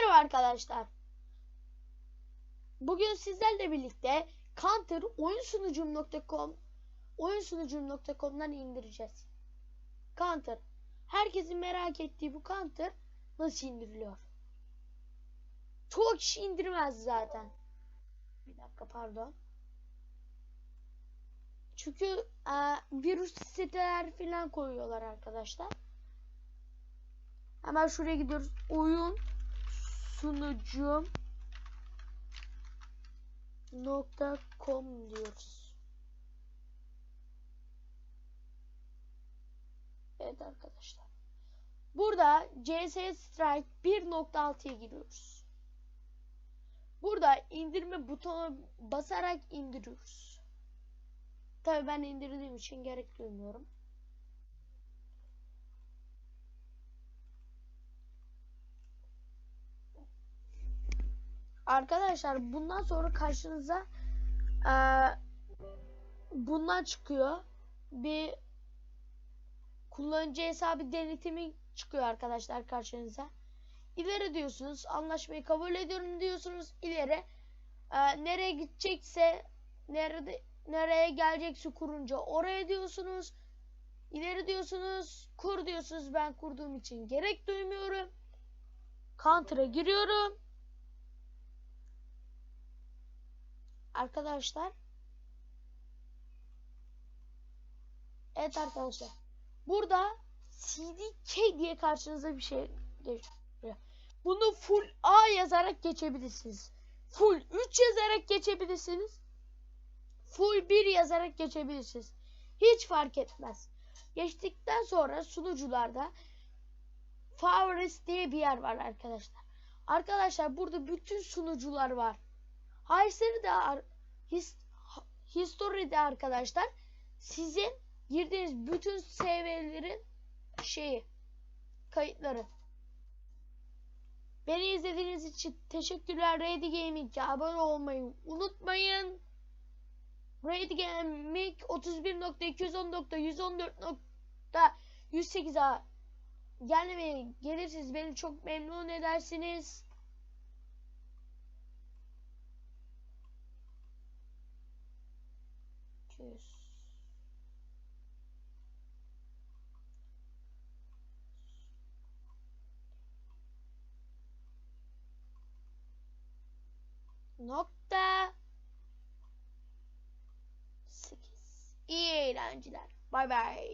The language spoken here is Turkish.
merhaba arkadaşlar. Bugün sizlerle birlikte Counter oyunsunucum.com oyunsunucum.com'dan indireceğiz. Counter. Herkesin merak ettiği bu Counter nasıl indiriliyor? Çoğu kişi indirmez zaten. Bir dakika pardon. Çünkü e, virüs siteler falan koyuyorlar arkadaşlar. Hemen şuraya gidiyoruz. Oyun sunucum nokta com diyoruz. Evet arkadaşlar. Burada CS Strike 1.6'ya giriyoruz. Burada indirme butonu basarak indiriyoruz. Tabii ben indirdiğim için gerek duymuyorum. Arkadaşlar bundan sonra karşınıza eee bundan çıkıyor. Bir kullanıcı hesabı denetimi çıkıyor arkadaşlar karşınıza. İleri diyorsunuz. Anlaşmayı kabul ediyorum diyorsunuz. İleri eee, nereye gidecekse nerede nereye gelecekse kurunca oraya diyorsunuz. İleri diyorsunuz. Kur diyorsunuz. Ben kurduğum için gerek duymuyorum. Counter'a giriyorum. Arkadaşlar. Evet arkadaşlar. Burada CDK diye karşınıza bir şey geliyor. Bunu full A yazarak geçebilirsiniz. Full 3 yazarak geçebilirsiniz. Full 1 yazarak geçebilirsiniz. Hiç fark etmez. Geçtikten sonra sunucularda Favorites diye bir yer var arkadaşlar. Arkadaşlar burada bütün sunucular var. History'de ar- his, History'de arkadaşlar sizin girdiğiniz bütün SV'lerin şeyi kayıtları. Beni izlediğiniz için teşekkürler. Ready Gaming'e abone olmayı unutmayın. Ready Gaming 31.210.114.108'a gelmeye gelirsiniz. Beni çok memnun edersiniz. Tschüss. Nokta. 8. İyi eğlenceler. Bay bay.